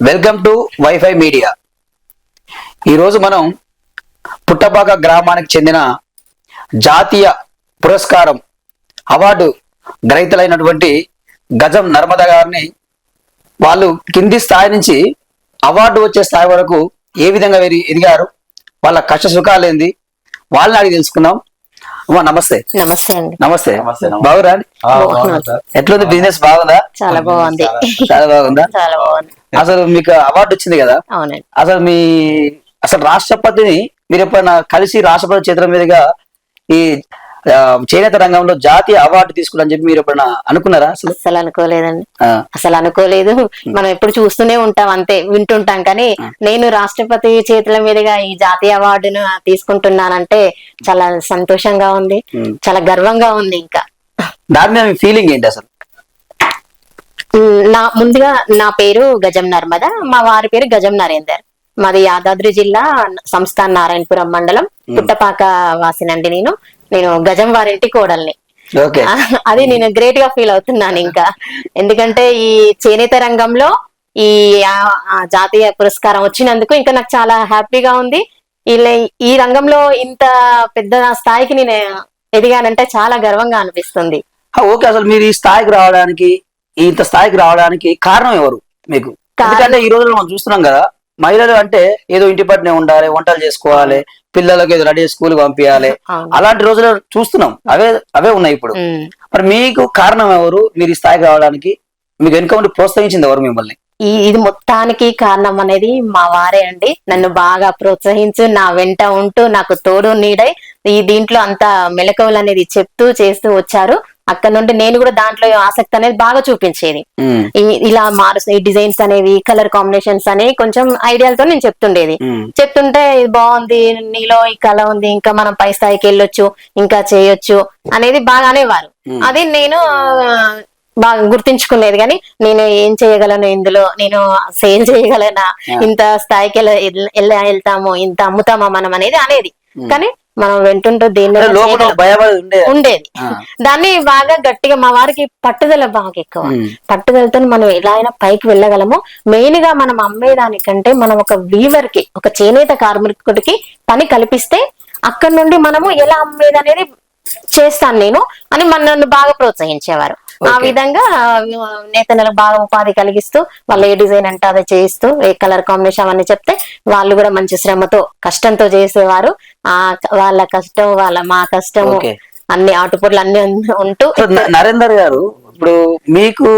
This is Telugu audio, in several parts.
Welcome to wifi media. ఈరోజు మనం పుట్టపాక గ్రామానికి చెందిన జాతీయ పురస్కారం అవార్డు గ్రహీతలైనటువంటి గజం నర్మద గారిని వాళ్ళు కింది స్థాయి నుంచి అవార్డు వచ్చే స్థాయి వరకు ఏ విధంగా ఎది- ఎదిగారు వాళ్ళ కష్ట సుఖాలు ఏంది వాళ్ళని అడిగి తెలుసుకుందాం. అమ్మా నమస్తే. నమస్తే అండి. నమస్తే. బాగురా ఆ, బాగున్నా సార్. ఎట్లుంది? బిజినెస్ బాగుందా? చాలా బాగుంది. చాలా బాగుందా? చాలా బాగుంది. అసలు మీకు అవార్డు వచ్చింది కదా? అవునండి. అసలు మీ అసలు రాష్ట్రపతిని మీరు ఎప్పుడైనా కలిసి రాష్ట్రపతి చేతుల మీదుగా ఈ చేనేత రంగంలో జాతీయ అవార్డు తీసుకుని చెప్పి మీరు ఎప్పుడైనా అనుకున్నారా అసలు? అసలు అనుకోలేదండి. అసలు అనుకోలేదు. మనం ఎప్పుడు చూస్తూనే ఉంటాం అంతే వింటుంటాం. కానీ నేను రాష్ట్రపతి చేతుల మీదుగా ఈ జాతీయ అవార్డును తీసుకుంటున్నానంటే చాలా సంతోషంగా ఉంది. ఉమ్. చాలా గర్వంగా ఉంది ఇంకా. దాని మీద ఫీలింగ్ ఏంటి అసలు? నా ముందుగా నా పేరు గజం నర్మద మా వారి పేరు గజం నరేందర్. మాది యాదాద్రి జిల్లా సంస్థాన్ నారాయణపురం మండలం పుట్టపాక వాసినండి నేను. నేను గజం వారింటి కోడల్ని. అది నేను గ్రేట్గా ఫీల్ అవుతున్నాను ఇంకా. ఎందుకంటే ఈ చేనేత రంగంలో ఈ జాతీయ పురస్కారం వచ్చినందుకు ఇంకా నాకు చాలా హ్యాపీగా ఉంది. ఇలా ఈ రంగంలో ఇంత పెద్ద స్థాయికి నేను ఎదిగానంటే చాలా గర్వంగా అనిపిస్తుంది. ఓకే. అసలు మీరు ఈ స్థాయికి రావడానికి ఇంత స్థాయికి రావడానికి కారణం ఎవరు మీకు? ఎందుకంటే ఈ రోజుల్లో మనం చూస్తున్నాం కదా మహిళలు అంటే ఏదో ఇంటి పట్టునే ఉండాలి వంటలు చేసుకోవాలి పిల్లలకి ఏదో రెడీ స్కూల్ పంపించాలి. అలాంటి రోజులు చూస్తున్నాం. అవే అవే ఉన్నాయి ఇప్పుడు. మరి మీకు కారణం ఎవరు? మీరు ఈ స్థాయికి రావడానికి మీకు వెనుక ఉండి ప్రోత్సహించింది ఎవరు మిమ్మల్ని? ఈ ఇది మొత్తానికి కారణం అనేది మా వారే అండి. నన్ను బాగా ప్రోత్సహించు నా వెంట ఉంటూ నాకు తోడు నీడై ఈ దీంట్లో అంత మెలకువలు అనేది చెప్తూ చేస్తూ వచ్చారు. అక్కడ నుండి నేను కూడా దాంట్లో ఆసక్తి అనేది బాగా చూపించేది. ఇలా మారుస్తాయి ఈ డిజైన్స్ అనేవి కలర్ కాంబినేషన్స్ అనేవి కొంచెం ఐడియాలతో నేను చెప్తుండేది. చెప్తుంటే ఇది బాగుంది నీలో ఈ కళ ఉంది ఇంకా మనం పై స్థాయికి వెళ్ళొచ్చు ఇంకా చేయొచ్చు అనేది బాగా అనేవారు. అది నేను బాగా గుర్తించుకునేది కానీ నేను ఏం చేయగలను ఇందులో నేను సేల్ చేయగలనా. ఇంత స్థాయికి వెళ్ళ- వెళ్తాము ఇంత అమ్ముతామా మనం అనేది అనేది కానీ మనం వింటుంటూ ఉండే ఉండేది. దాన్ని బాగా గట్టిగా మా వారికి పట్టుదల బాగా ఎక్కువ. పట్టుదలతో మనం ఎలా అయినా పైకి వెళ్ళగలము. మెయిన్గా మనం అమ్మేదానికంటే మనం ఒక వీవర్కి ఒక చేనేత కార్మికుడికి పని కల్పిస్తే అక్కడ నుండి మనము ఎలా అమ్మేది అనేది చేస్తాను నేను అని మన నన్ను బాగా ప్రోత్సహించేవారు ఆ. విధంగా నేతలకు బాగా ఉపాధి కలిగిస్తూ వాళ్ళు ఏ డిజైన్ అంటే అదే చేయిస్తూ ఏ కలర్ కాంబినేషన్ అవన్నీ చెప్తే వాళ్ళు కూడా మంచి శ్రమతో కష్టంతో చేసేవారు ఆ వాళ్ళ కష్టం వాళ్ళ మా కష్టము. అన్ని ఆటుపోట్లు అన్ని ఉంటూ నరేందర్ గారు ఇప్పుడు మీకు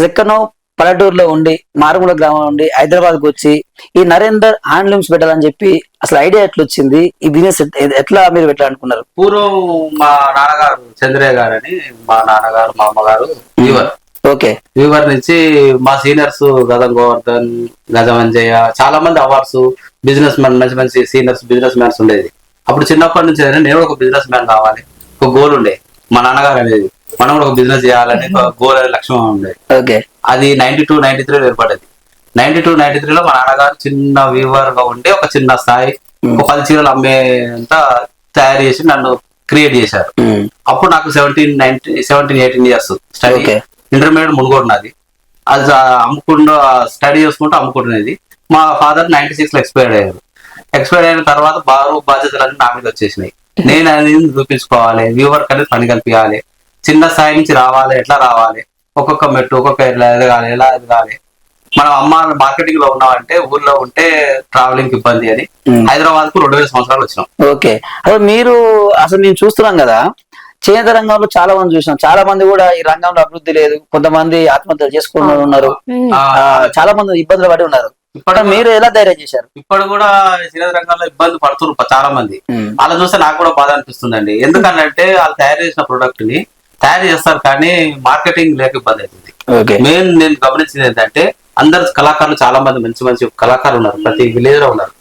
ఎక్కడో పల్లెటూరులో ఉండి మారుమూల గ్రామం నుండి హైదరాబాద్కు వచ్చి ఈ నరేందర్ హ్యాండ్లూమ్స్ పెట్టాలని చెప్పి అసలు ఐడియా ఎట్లా వచ్చింది ఈ బిజినెస్ ఎట్లా మీరు పెట్టాలి అనుకున్నారు పూర్వం మా నాన్నగారు చంద్రయ్య గారు అని మా నాన్నగారు మా అమ్మగారు వీవర్. ఓకే. వీవర్ నుంచి మా సీనియర్స్ గదం గోవర్ధన్ గజమంజయ్య చాలా మంది అవార్డ్స్ బిజినెస్ మ్యాన్ మంచి మంచి సీనియర్స్ బిజినెస్ మ్యాన్స్ ఉండేది. అప్పుడు చిన్నప్పటి నుంచి నేను ఒక బిజినెస్ మ్యాన్ కావాలి ఒక గోల్ ఉండే మా నాన్నగారు అనేది. మనం కూడా ఒక బిజినెస్ చేయాలని గోల్ అనే లక్ష్యం ఉండేది ఓకే. అది నైన్టీ టూ నైన్టీ త్రీలో ఏర్పడ్డది నైన్టీ టూ నైన్టీ త్రీలో మా నాన్నగారు చిన్న వీవర్గా ఉండి ఒక చిన్న స్థాయి ఒక పది చీరలు అమ్మేంత తయారు చేసి నన్ను క్రియేట్ చేశారు. అప్పుడు నాకు seventeen ninety seventeen eighteen years study. Intermediate Munugode నాది. అది అమ్ముకుంటూ స్టడీ చేసుకుంటూ అమ్ముకుంటున్నది. మా ఫాదర్ నైన్టీ సిక్స్లో ఎక్స్పైర్డ్ అయ్యారు. ఎక్స్పైర్ అయిన తర్వాత బారు బాధ్యతలన్నీ నా మీద వచ్చేసినాయి. నేను అనేది చూపించుకోవాలి వ్యూవర్ అనేది పని కల్పించాలి. చిన్న స్థాయి నుంచి రావాలి ఎట్లా రావాలి? ఒక్కొక్క మెట్టు ఒక్కొక్క ఎలా ఎదగాలి ఎలా ఎదగాలి? మనం అమ్మ మార్కెటింగ్లో ఉన్నామంటే ఊర్లో ఉంటే ట్రావెలింగ్ ఇబ్బంది అని. హైదరాబాద్కు రెండు వేల సంవత్సరాలు వచ్చినాం. ఓకే. అసలు మీరు అసలు మేము చూస్తున్నాం కదా చేనేత రంగంలో చాలా మంది చూసినాం. చాలా మంది కూడా ఈ రంగంలో అభివృద్ధి లేదు. కొంతమంది ఆత్మహత్యలు చేసుకున్న వాళ్ళు ఉన్నారు. చాలా మంది ఇబ్బందులు పడి ఉన్నారు. ఇప్పుడు మీరు ఎలా ధైర్యం చేశారు? ఇప్పుడు కూడా చిన్న రంగంలో ఇబ్బంది పడుతున్నారు చాలా మంది. అలా చూస్తే నాకు కూడా బాధ అనిపిస్తుందండి. ఎందుకంటే వాళ్ళు తయారు చేసిన ప్రొడక్ట్ని తయారు చేస్తారు కానీ మార్కెటింగ్ లేక ఇబ్బంది అవుతుంది. మెయిన్ నేను గమనించింది ఏంటంటే అందరు కళాకారులు చాలా మంది మంచి మంచి కళాకారులు ఉన్నారు ప్రతి విలేజ్లో ఉన్నారు.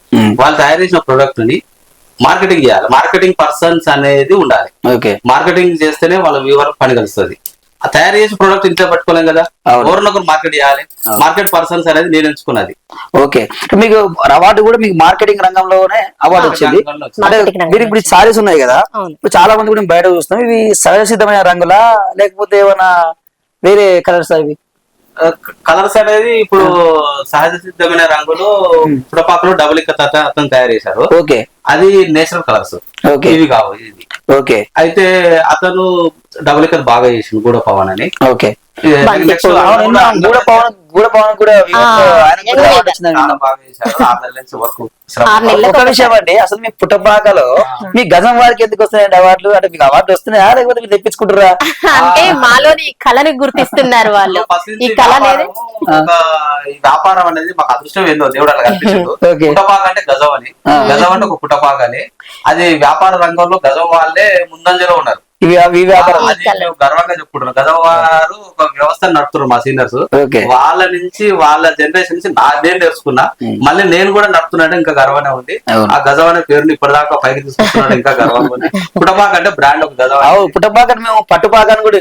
వాళ్ళు తయారు చేసిన ప్రొడక్ట్ని మార్కెటింగ్ చేయాలి. మార్కెటింగ్ పర్సన్స్ అనేది ఉండాలి. ఓకే. మార్కెటింగ్ చేస్తేనే వాళ్ళ వ్యూవర్ పని కలుస్తుంది. ఆ తయారు చేసిన ప్రొడక్ట్ ఇంట్లో పట్టుకోలేం కదా. ఎవరినొకరు మార్కెట్ చేయాలి. మార్కెట్ పర్సన్స్ అనేది నేను ఎంచుకున్నది. ఓకే. మీకు అవార్డు కూడా మీకు మార్కెటింగ్ రంగంలోనే అవార్డు వచ్చింది. రంగంలో వచ్చింది. అంటే మీరు ఇప్పుడు సారీస్ ఉన్నాయి కదా. ఇప్పుడు చాలా మంది కూడా బయట చూస్తున్నాం. ఇవి సహజ సిద్ధమైన రంగులా? లేకపోతే ఏమైనా వేరే కలర్స్ అవి? కలర్స్ అనేది ఇప్పుడు సహజ సిద్ధమైన రంగులు పుడపాకలు డబుల్ ఇక్క అతను తయారు చేశారు. ఓకే. అది నేచురల్ కలర్స్ ఓకే. ఇవి కావు. ఓకే. అయితే అతను డబుల్ ఇక్క బాగా చేసిండు గూడ పవన్ అని. ఓకే. గూడ పవన్ గూడ పవన్ కూడా ఆరు నెలల ఒక విషయం అండి అసలు మీ పుట్టపాకలో మీ గజం వారికి ఎందుకు వస్తున్నాయండి అవార్డులు? అంటే మీకు అవార్డు వస్తున్నాయా? లేకపోతే మీరు తెప్పించుకుంటారా అంటే మాలోని కళని గుర్తిస్తున్నారు వాళ్ళు. ఈ కళ వ్యాపారం, ఒక ఈ వ్యాపారం అనేది మాకు అదృష్టం ఏందో దేవుడు అలా. పుట్టపాక అంటే గజం అని. గజం అంటే ఒక పుట్టపాక అని. అది వ్యాపార రంగంలో గజం వాళ్ళే ముందంజలో ఉన్నారు. గర్వంగా చెప్పుకుంటున్నాం. గజం వారు ఒక వ్యవస్థ నడుపుతున్నారు మా సీనియర్స్. వాళ్ళ నుంచి వాళ్ళ జనరేషన్ నుంచి నా నేను నేర్చుకున్నా. మళ్ళీ నేను కూడా నడుపుతున్నాడు ఇంకా గర్వనే ఉంది. ఆ గజం అనే పేరుని ఇప్పటిదాకా పైకి తీసుకొస్తున్నాడు ఇంకా గర్వంగా ఉంది. పుట్టపాక అంటే బ్రాండ్ ఒక గజం. అవు పుట్టపాక మేము పట్టుపాక అని కూడా.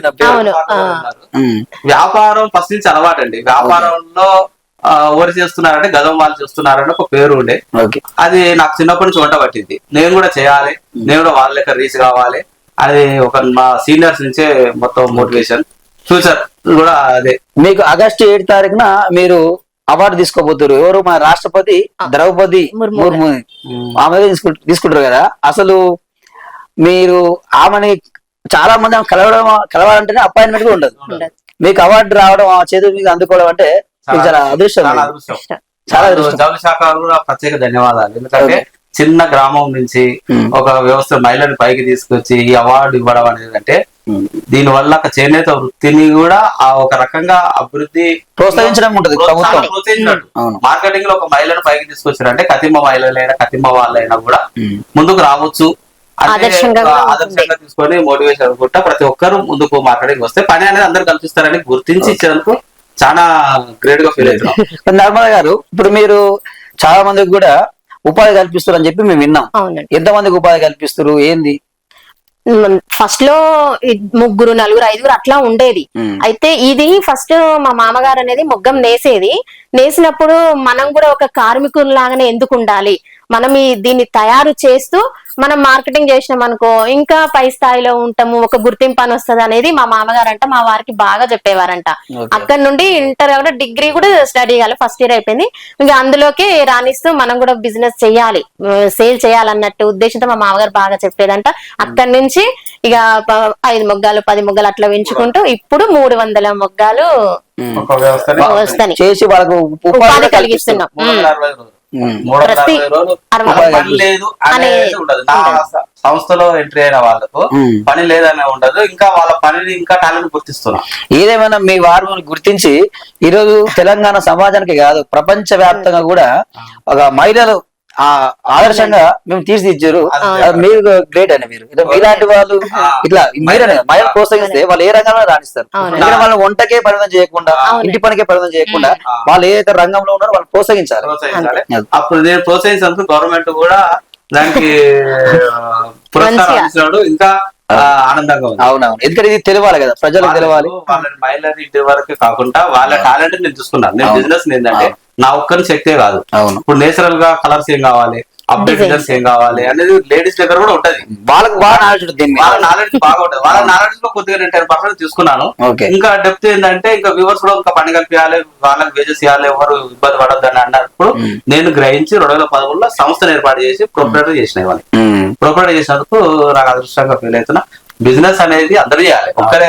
వ్యాపారం ఫస్ట్ నుంచి అలవాటు అండి. వ్యాపారంలో ఎవరు చేస్తున్నారంటే గజం వాళ్ళు చేస్తున్నారని ఒక పేరు ఉండే. ఓకే. అది నాకు చిన్నప్పటి నుంచి వంట పట్టింది. నేను కూడా చేయాలి. నేను కూడా వాళ్ళ లెక్క రీచ్ కావాలి. అది ఒక మా సీనియర్స్ నుంచే మొత్తం మోటివేషన్. ఫ్యూచర్ కూడా అదే. మీకు ఆగస్టు ఏడు తారీఖున మీరు అవార్డు తీసుకోబోతారు ఎవరు? మన రాష్ట్రపతి ద్రౌపది ముర్ము. ఆమె తీసుకు తీసుకుంటారు కదా. అసలు మీరు ఆమెని చాలా మంది ఆమె కలవడం కలవాలంటేనే అపాయింట్మెంట్ కూడా ఉండదు. మీకు అవార్డు రావడం ఆ చేతుల మీద అందుకోవడం అంటే మీకు చాలా అదృష్టం. చాలా శాఖ కూడా ప్రత్యేక ధన్యవాదాలు. ఎందుకంటే చిన్న గ్రామం నుంచి. ఒక వ్యవస్థ మహిళని పైకి తీసుకొచ్చి ఈ అవార్డు ఇవ్వడం అనేది అంటే. దీని వల్ల ఒక చేనేత వృత్తిని కూడా ఆ ఒక రకంగా అభివృద్ధి ప్రోత్సహించడం ఉంటుంది ప్రోత్సహించినట్టు అవును. మార్కెటింగ్లో ఒక మహిళను పైకి తీసుకొచ్చారంటే కతిమ్మ మహిళలైనా కతిమ్మ వాళ్ళైనా కూడా. ముందుకు రావచ్చు. అంటే ఆదర్శంగా తీసుకొని మోటివేషన్ అనుకుంటా ప్రతి ఒక్కరు ముందుకు మార్కెటింగ్ వస్తే పని అనేది అందరు కల్పిస్తారని గుర్తించి ఇచ్చేందుకు చాలా గ్రేట్గా ఫీల్ అవుతున్నాం. నర్మద గారు ఇప్పుడు మీరు చాలా మందికి కూడా ఉపాధి కల్పిస్తారు అని చెప్పి మేము విన్నాం. అవునండి. ఎంత మందికి ఉపాధి కల్పిస్తారు ఏంది? ఫస్ట్లో ముగ్గురు నలుగురు ఐదుగురు అట్లా ఉండేది. అయితే ఇది ఫస్ట్ మా మామగారు అనేది మొగ్గం నేసేది. నేసినప్పుడు మనం కూడా ఒక కార్మికుల్లాగానే ఎందుకు ఉండాలి? మనం ఈ దీన్ని తయారు చేస్తూ మనం మార్కెటింగ్ చేసినాం అనుకో ఇంకా పై స్థాయిలో ఉంటాము ఒక గుర్తింపు అని వస్తుంది అనేది మా మామగారు అంట మా వారికి బాగా చెప్పేవారంట. అక్కడ నుండి ఇంటర్ కూడా డిగ్రీ కూడా స్టడీ చేయాలి ఫస్ట్ ఇయర్ అయిపోయింది. ఇంకా అందులోకి రాణిస్తూ మనం కూడా బిజినెస్ చేయాలి సేల్ చేయాలన్నట్టు ఉద్దేశంతో మా మామగారు బాగా చెప్పేదంట. అక్కడి నుంచి ఇక ఐదు మొగ్గాలు పది మొగ్గాలు అట్లా పెంచుకుంటూ ఇప్పుడు మూడు వందల మొగ్గాలు ఉమ్. ఒక వ్యవస్థని వస్తాయి చేసి వాళ్ళకు ఉపాధి కలిగిస్తున్నాం. లేదు అనేది ఉండదు. నా సంస్థలో ఎంట్రీ అయిన వాళ్ళకు. పని లేదనే ఉండదు. ఇంకా వాళ్ళ పనిని ఇంకా టాలెంట్ గుర్తిస్తున్నాం. ఏదేమైనా మీ వారు గుర్తించి ఈరోజు తెలంగాణ సమాజానికి కాదు ప్రపంచ వ్యాప్తంగా కూడా ఒక మహిళలు ఆదర్శంగా మేము తీర్చిదిద్దారు. అది మీరు గ్రేట్ అండి మీరు. మీలాంటి వాళ్ళు. ఇట్లా మీరనే మహిళలు ప్రోత్సహిస్తే వాళ్ళు ఏ రంగంలో రాణిస్తారు. ఎందుకంటే వాళ్ళు వంటకే పరిమితం చేయకుండా. ఇంటి పనికే పరిమితం చేయకుండా. వాళ్ళు ఏదైతే రంగంలో ఉన్నారో వాళ్ళు ప్రోత్సహించాలి. అప్పుడు నేను ప్రోత్సహించినందుకు గవర్నమెంట్ కూడా దానికి పురస్కారం ఇంకా ఆనందంగా ఉంది. అవునవును. ఎందుకంటే ఇది తెలియాలి కదా ప్రజలకు తెలవాలి వాళ్ళకు వాళ్ళని మహిళలు ఇంటి వరకు కాకుండా వాళ్ళ టాలెంట్ నేను చూసుకున్నాను. నేను. బిజినెస్ ఏంటంటే నా ఒక్కరి శక్తే కాదు. అవును. ఇప్పుడు నేచురల్గా కలర్స్ ఏం కావాలి? అప్డేట్. డిజైన్స్ ఏం కావాలి? అనేది లేడీస్ దగ్గర కూడా ఉంటది. వాళ్ళకి బాగా నాలెడ్జ్ ఉంటుంది దీని మీద. వాళ్ళ నాలెడ్జ్ బాగా ఉంటది. వాళ్ళ నాలెడ్జ్లో కొద్దిగా నేను టెన్ పర్సెంట్ తీసుకున్నాను. ఇంకా డెప్త్ ఏంటంటే ఇంకా వ్యూవర్స్ కూడా ఇంకా పని కల్పించాలి వాళ్ళకి వేజెస్ ఇవ్వాలి ఎవరు ఇబ్బంది పడొద్దు అని అన్నప్పుడు. నేను గ్రహించి రెండు వేల పదమూడులో సంస్థను ఏర్పాటు చేసి ప్రొపరేటర్ చేసిన ఉమ్. ప్రొపరేటర్ చేసినందుకు నాకు అదృష్టంగా ఫీల్ అవుతున్నా. బిజినెస్ అనేది అందరూ చేయాలి. ఒక్కరే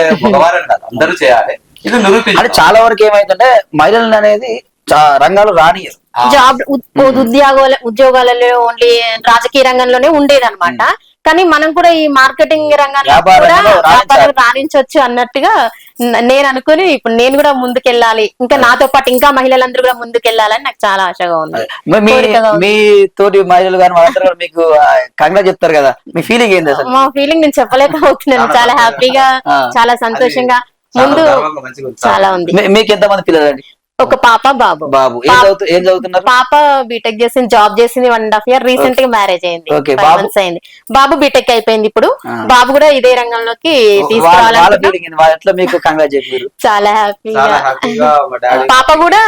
కాదు అందరూ చేయాలి. ఇది అంటే నిరూపించాలి చాలా వరకు ఏమైందంటే మహిళలు అనేది రంగాలు రానియరు. జాబ్ ఉద్యోగాల ఉద్యోగాలలో ఓన్లీ రాజకీయ రంగంలోనే ఉండేదన్నమాట. కానీ మనం కూడా ఈ మార్కెటింగ్ రంగంలో వ్యాపార కూడా రాణించవచ్చు అన్నట్టుగా నేను అనుకుని ఇప్పుడు నేను కూడా ముందుకెళ్ళాలి. ఇంకా నాతో పాటు ఇంకా మహిళలందరూ కూడా ముందుకెళ్ళాలని నాకు చాలా ఆశగా ఉంది. మీ- తోటి మహిళలు కానీ వాళ్ళందరూ మీకు కంగ్రాట్ చెప్తారు కదా. మీ ఫీలింగ్ ఏంది అసలు? మా ఫీలింగ్ నేను చెప్పలేకపోతున్నాను చాలా హ్యాపీగా. చాలా సంతోషంగా. ముందు. చాలా ఉంది. మీకు ఎంత మంది పిల్లలు అండి ఒక పాప బాబు. బాబు. ఏం పాప- చదువుతు ఏం చదువుతున్నారు? పాప బీటెక్ చేసింది జాబ్ చేసింది వన్ అండ్ హాఫ్ ఇయర్ రీసెంట్గా మ్యారేజ్ అయింది. ఫైవ్ మంత్స్ అయింది. బాబు బీటెక్ అయిపోయింది ఇప్పుడు. బాబు కూడా ఇదే రంగంలోకి చెప్పారు చాలా డాడీ పాప కూడా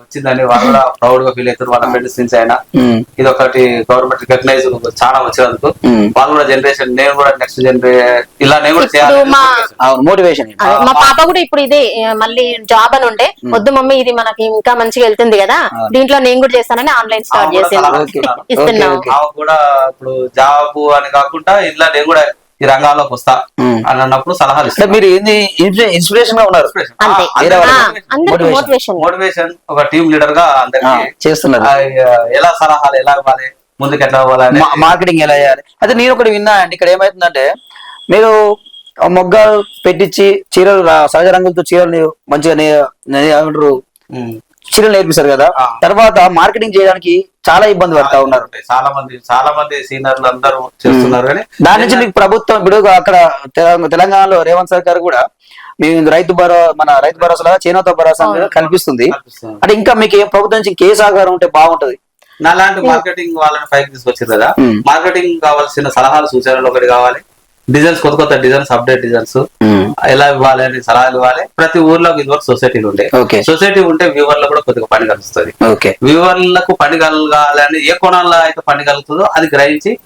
వచ్చిందని వాళ్ళు కూడా ప్రౌడ్గా ఫీల్ అవుతారు వాళ్ళ ఫ్రెండ్స్ నుంచి అయినా. ఇది ఒకటి గవర్నమెంట్ రికగ్నైజ్ చాలా వచ్చినందుకు. వాళ్ళు కూడా జనరేషన్ నేను కూడా నెక్స్ట్ జనరేషన్ ఇలా నేను కూడా మోటివేషన్ మా పాప కూడా ఇప్పుడు ఇదే మళ్ళీ జాబ్ అని ఉండే వద్దు మమ్మీ ఇది మనకి ఇంకా మంచిగా వెళ్తుంది కదా. దీంట్లో నేను కూడా చేస్తానని ఆన్లైన్ స్టార్ట్ ఆమె కూడా. ఇస్తున్నాం ఇప్పుడు జాబ్ అని కాకుండా ఇలా నేను కూడా ఈ రంగాల్లోకి వస్తా. అని అన్నప్పుడు సలహాలు అంటే ఇస్తాను మీరు ఏంది ఇన్స్పిరేషన్గా ఉన్నారు. మోటివేషన్ మోటివేషన్ ఒక టీమ్ లీడర్గా అందరికి చేస్తున్నారు. ఎలా సలహాలు ఎలా ఇవ్వాలి ముందుకు ఎట్లా పోవాలి మార్కెటింగ్ ఎలా చేయాలి? అయితే నేను ఒకటి విన్నా అండి ఇక్కడ ఏమైతుందంటే మీరు మొగ్గ పెట్టించి చీరలు సహజ రంగులతో చీరలు మంచిగా ఏమంటారు. చీరలు నేర్పిస్తారు కదా. తర్వాత మార్కెటింగ్ చేయడానికి చాలా ఇబ్బంది పడతా ఉన్నారు. చాలా మంది చాలా మంది సీనియర్లు అందరూ చేస్తున్నారు కానీ దాని నుంచి మీకు ప్రభుత్వం ఇప్పుడు అక్కడ తెల- తెలంగాణలో రేవంత్ సర్కార్ కూడా మేము రైతు భరో మన రైతు భరోసా లాగా చేనేత భరోసా కల్పిస్తుంది. కల్పిస్తుంది. అంటే ఇంకా మీకు ఏ ప్రభుత్వం నుంచి ఇంకే సహకారం ఉంటే బాగుంటది. నాలాంటి మార్కెటింగ్ వాళ్ళని పైకి తీసుకొచ్చారు కదా. మార్కెటింగ్ కావాల్సిన సలహాలు సూచనలు ఒకటి కావాలి. డిజైన్స్ కొత్త కొత్త డిజైన్స్ అప్డేట్ డిజైన్స్. ఎలా ఇవ్వాలి అని సలహాలు ఇవ్వాలి. ప్రతి ఊర్లో ఇదివరకు సొసైటీలు ఉండే. ఓకే. సొసైటీ ఉంటే వ్యూవర్లో కూడా కొద్దిగా పని కలుస్తుంది. ఓకే. వ్యూవర్లకు పని కలగాలని ఏ కోణాల్లో అయితే పని కలుగుతుందో అది గ్రహించి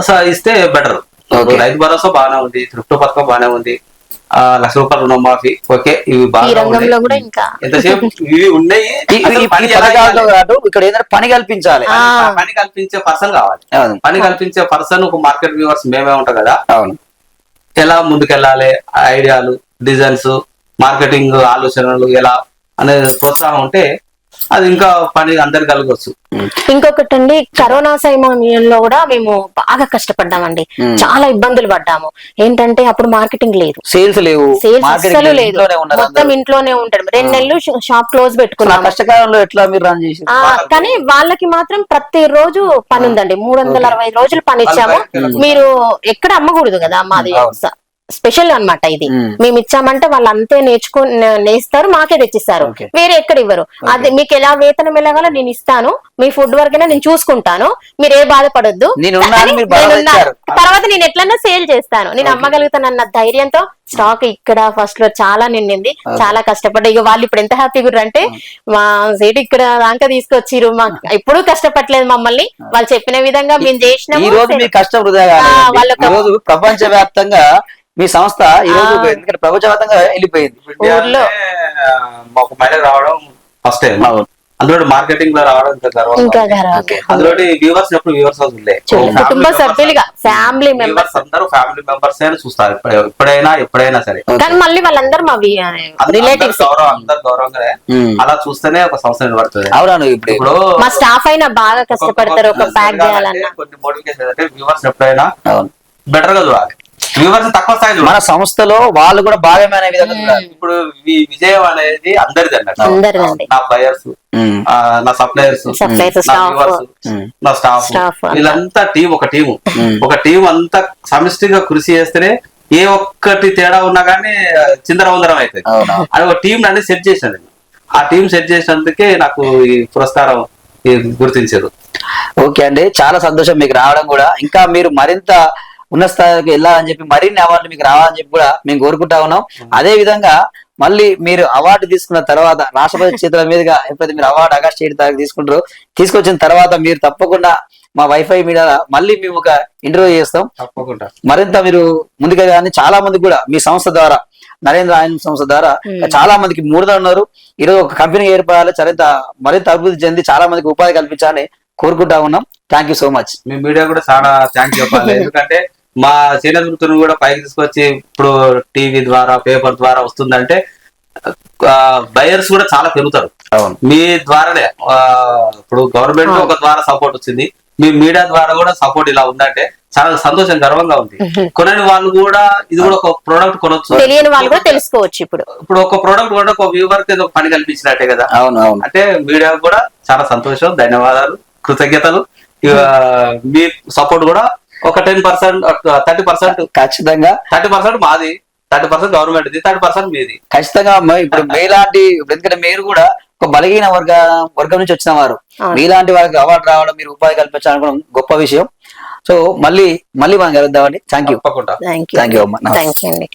స- ఇస్తే బెటర్. రైతు భరోసా బాగానే ఉంది త్రిప్టు పథకం బాగానే ఉంది. ఆ లక్ష రూపాయల రుణమాఫీ ఓకే ఇవి ఈ బాగా రంగంలో కూడా ఇంకా. ఎంతసేపు ఇవి ఉన్నాయి ఇక్కడ ఏంటంటే పని కల్పించాలి. పని- కల్పించే పర్సన్ కావాలి. అవును. పని కల్పించే పర్సన్ ఒక మార్కెట్ వ్యూవర్స్ మేమే ఉంటాం కదా. అవును. ఎలా ముందుకెళ్ళాలి ఐడియాలు డిజైన్స్ మార్కెటింగ్ ఆలోచనలు ఎలా అనే ప్రోత్సాహం ఉంటే అది ఇంకా పని అందరికి కలగవచ్చు ఇంకొకటి అండి కరోనా సమయంలో కూడా మేము బాగా కష్టపడ్డామండి. చాలా ఇబ్బందులు పడ్డాము. ఏంటంటే అప్పుడు మార్కెటింగ్ లేదు. సేల్స్ లేవు. సేల్స్ అస్సలు లేదు. మొత్తం అందరూ. ఇంట్లోనే ఉంటాడు రెండు నెలలు షాప్ క్లోజ్ అసలు ఆ పెట్టుకున్నాము. కష్టకాలంలో ఎట్లా మీరు రన్ చేసి కానీ వాళ్ళకి మాత్రం ప్రతి రోజు పని ఉందండి. మూడు వందల అరవై రోజులు పని ఇచ్చాము. మీరు ఎక్కడ అమ్మకూడదు కదా మాది స్పెషల్ అన్నమాట ఇది. మ్మ్. ఇచ్చామంటే వాళ్ళు అంతే నేర్చుకుని నే- నేస్తారు మాకే తెచ్చిస్తారు. వేరే ఎక్కడ ఇవ్వరు. అది మీకు ఎలా వేతనం ఎలాగాలో నేను ఇస్తాను. మీ ఫుడ్ వరకైనా నేను చూసుకుంటాను. మీరు ఏ బాధపడొద్దు. తర్వాత నేను ఎట్లన్నా సేల్ చేస్తాను. నేను అమ్మగలుగుతానన్న ధైర్యంతో స్టాక్ ఇక్కడ ఫస్ట్లో చాలా నిండింది. చాలా కష్టపడ్డా. ఇక వాళ్ళు ఇప్పుడు ఎంత హ్యాపీగా అంటే మా సీట్ ఇక్కడ దాకా తీసుకొచ్చిర్రు. మా ఎప్పుడూ కష్టపడలేదు మమ్మల్ని. వాళ్ళు చెప్పిన విధంగా మేము రోజు ప్రపంచ వ్యాప్తంగా మీ సంస్థ ఈ రోజు. ఎందుకంటే ప్రపంచ వ్యాప్తంగా వెళ్ళిపోయింది ఊర్లో. ఒక మహిళ రావడం ఫస్ట్ టైం అవును. అందులో మార్కెటింగ్లో రావడం. అందులో వ్యూవర్స్ ఎప్పుడు వ్యూవర్స్ కుటుంబ సభ్యులుగా ఫ్యామిలీ మెంబర్స్ అందరూ ఫ్యామిలీ మెంబర్స్ అయినా చూస్తారు. ఎప్పుడు- ఎప్పుడైనా ఎప్పుడైనా సరే. కానీ మళ్ళీ వాళ్ళందరూ మా అందరూ రిలేటివ్స్ గౌరవం అందరు గౌరవంగానే ఉమ్. అలా చూస్తేనే ఒక సంస్థ నిలబడుతుంది. అవును ఇప్పుడు ఇప్పుడు మా స్టాఫ్ అయినా బాగా కష్టపడతారు ఒక ప్యాక్ చేయాలన్నా. కొన్ని మోటివేషన్ అంటే వ్యూవర్స్ ఎప్పుడైనా బెటర్గా చూడాలి. వ్యూవర్స్ తక్కువ స్థాయి మన సంస్థలో వాళ్ళు కూడా భాగమైన విధంగా చూడాలి. ఇప్పుడు వి- విజయం అనేది అందరిది అన్నట్టు. నా బయర్స్ ఉమ్. నా సప్లయర్స్ Suppliers, staff. ఉమ్. నా స్టాఫ్ Staff అంతా. వీళ్ళంతా టీం ఒక టీం ఒక టీం అంతా సమిష్టిగా కృషి చేస్తేనే ఏ ఒక్కటి తేడా ఉన్నా కానీ చిందర వందరం అవుతుంది అవునా అది ఒక టీం అన్ని సెట్ చేశాను నేను. ఆ టీం సెట్ చేసినందుకే నాకు ఈ పురస్కారం ఈ గుర్తించారు ఓకే అండి చాలా సంతోషం మీకు రావడం కూడా ఇంకా మీరు మరింత ఉన్నత స్థాయికి వెళ్ళాలని చెప్పి మరిన్ని అవార్డులు మీకు రావాలని చెప్పి కూడా మేము కోరుకుంటా ఉన్నాం. అదే విధంగా మళ్ళీ మీరు అవార్డు తీసుకున్న తర్వాత రాష్ట్రపతి చేతుల మీదుగా ఎప్పుడైతే మీరు అవార్డు ఆగస్ట్ ఏడు తారీఖు తీసుకుంటారో తీసుకొచ్చిన తర్వాత మీరు తప్పకుండా మా వైఫై మీడియా మళ్ళీ మేము ఒక ఇంటర్వ్యూ చేస్తాం. తప్పకుండా. మరింత మీరు ముందుగా కానీ చాలా మంది కూడా మీ సంస్థ ద్వారా నరేంద్ర ఆయన సంస్థ ద్వారా చాలా మందికి మూడుగా ఉన్నారు. ఈరోజు ఒక కంపెనీ ఏర్పడాలి మరింత మరింత అభివృద్ధి చెంది చాలా మందికి ఉపాధి కల్పించాలని కోరుకుంటా ఉన్నాం. థ్యాంక్ యూ సో మచ్ మీ మీడియా కూడా చాలా థ్యాంక్ చెప్పాలి. ఎందుకంటే మా చేనేత వృత్తిని కూడా పైకి తీసుకొచ్చి ఇప్పుడు టీవీ ద్వారా పేపర్ ద్వారా వస్తుందంటే బయర్స్ కూడా చాలా పెరుగుతారు. అవును. మీ ద్వారానే ఇప్పుడు గవర్నమెంట్ ఒక ద్వారా సపోర్ట్ వచ్చింది మీ మీడియా ద్వారా కూడా సపోర్ట్ ఇలా ఉందంటే చాలా సంతోషం గర్వంగా ఉంది. కొనని వాళ్ళు కూడా ఇది కూడా ఒక ప్రోడక్ట్ కొనొచ్చు. తెలియని వాళ్ళు కూడా తెలుసుకోవచ్చు ఇప్పుడు. ఇప్పుడు ఒక ప్రోడక్ట్ కూడా ఒక వ్యూవర్ పని కల్పించినట్టే కదా. అవును అవును. అంటే మీడియా కూడా చాలా సంతోషం ధన్యవాదాలు కృతజ్ఞతలు. ఇక మీ సపోర్ట్ కూడా ఒక టెన్ పర్సెంట్ థర్టీ పర్సెంట్ ఖచ్చితంగా. థర్టీ పర్సెంట్ మాది. Thirty percent government thirty percent మీది. ఖచ్చితంగా ఇప్పుడు మీలాంటి ఇప్పుడు ఎందుకంటే మీరు కూడా ఒక బలహీన వర్గ వర్గం నుంచి వచ్చిన వారు. మీలాంటి వారికి అవార్డు రావడం మీరు ఉపాధి కల్పించాలనుకోవడం గొప్ప విషయం. సో మళ్ళీ మళ్ళీ మనం కలుద్దామండి. థ్యాంక్ యూ తప్పకుండా. థ్యాంక్ యూ థ్యాంక్ యూ అమ్మా. థ్యాంక్ యూ అండి.